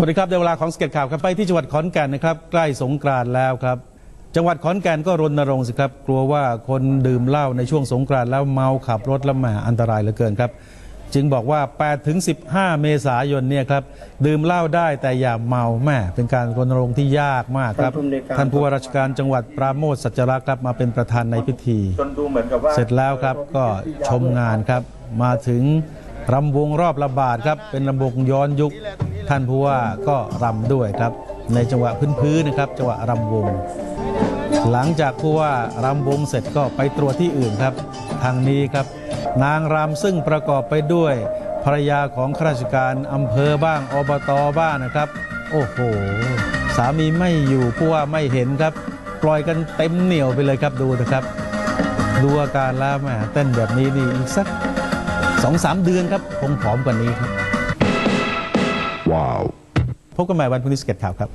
สวัสดีครับในเวลาของสเก็ตข่าวครับไปที่จังหวัดขอนแก่นนะครับ ใกล้สงกรานต์แล้วครับ จังหวัดขอนแก่นก็รณรงค์สิครับ กลัวว่าคนดื่มเหล้าในช่วงสงกรานต์แล้วเมาขับรถแล้วแหมอันตรายเหลือเกินครับ จึงบอกว่า8ถึง15 เมษายนเนี่ยครับ ดื่มเหล้าได้แต่อย่าเมาแม่เป็นการรณรงค์ที่ยากมากครับ ท่านผู้ว่าราชการจังหวัดปราโมทสัจจรักษ์ครับมาเป็นประธานในพิธีจนดูเหมือนกับว่าเสร็จแล้วครับก็ชมงานครับมาถึงรำวงรอบระบาดครับเป็นรำวงย้อนยุค ท่านผู้ว่าก็รำด้วยครับ ในจังหวะพื้นๆนะครับ จังหวะรำวง หลังจากผู้ว่ารำวงเสร็จก็ไปตรวจที่อื่นครับ ทางนี้ครับ นางรำซึ่งประกอบไปด้วยภรรยาของข้าราชการอำเภอบ้างอบตบ้างนะครับ โอ้โห สามีไม่อยู่ผู้ว่าไม่เห็นครับ ปล่อยกันเต็มเหนียวไปเลยครับดูนะครับ ดูอาการแล้วแหมเต้นแบบนี้นี่อีกสักสองสามเดือนครับคงผอมกว่านี้ครับ Wow. พบกันใหม่วันพรุ่งนี้สเก็ตข่าวครับ